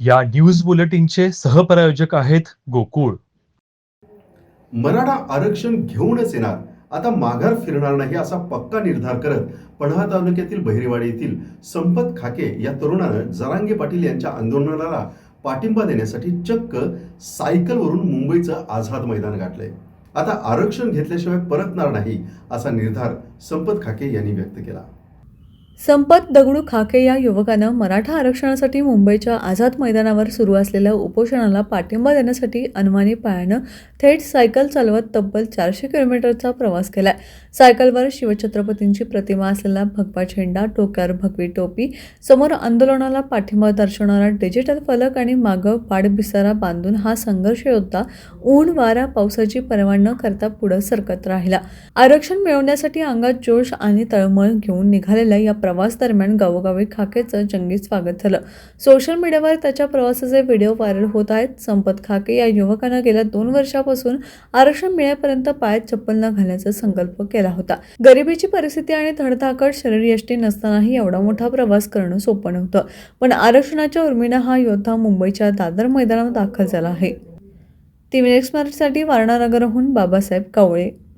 या न्यूज बुलेटिनचे सहप्रायोजक आहेत गोकुळ. मराठा आरक्षण घेऊनच येणार. आता माघार फिरणार नाही असा पक्का निर्धार करत पन्हा तालुक्यातील बहिरेवाडी येथील संपत खाके या तरुणानं जरांगे पाटील यांच्या आंदोलनाला पाठिंबा देण्यासाठी चक्क सायकलवरून मुंबईचं आझाद मैदान गाठलंय. आता आरक्षण घेतल्याशिवाय परतणार नाही असा निर्धार संपत खाके यांनी व्यक्त केला. संपत दगडू खाके या युवकानं मराठा आरक्षणासाठी मुंबईच्या आझाद मैदानावर सुरू असलेल्या उपोषणाला पाठिंबा देण्यासाठी अनवानी पायानं थेट सायकल चालवत तब्बल चारशे किलोमीटरचा प्रवास केलाय. सायकलवर शिवछत्रपतींची प्रतिमा असलेला भगवा झेंडा डोक्यावर भगवी टोपी समोर आंदोलनाला पाठिंबा दर्शवणारा डिजिटल फलक आणि मागं पाडबिसारा बांधून हा संघर्ष योद्धा ऊन वारा पावसाची पर्वा न करता पुढं सरकत राहिला. आरक्षण मिळवण्यासाठी अंगात जोश आणि तळमळ घेऊन निघालेल्या या प्रवास दरम्यान गावोगावी खाकेचं जंगी स्वागत झालं. सोशल मीडियावर त्याच्या प्रवासाचे व्हिडिओ व्हायरल होत आहेत. संपत खाके या युवकानं गेल्या दोन वर्षापासून आरक्षण मिळेपर्यंत पायात चप्पल न घालण्याचा संकल्प केला होता. गरिबीची परिस्थिती आणि धडधाकट शरीरयष्टी नसतानाही एवढा मोठा प्रवास करणं सोपं नव्हतं. पण आरक्षणाच्या उर्मीनं हा योद्धा मुंबईच्या दादर मैदानात दाखल झाला आहे. ती नेक्स्ट मार्चसाठी वारणानगरहून बाबासाहेब कावळे.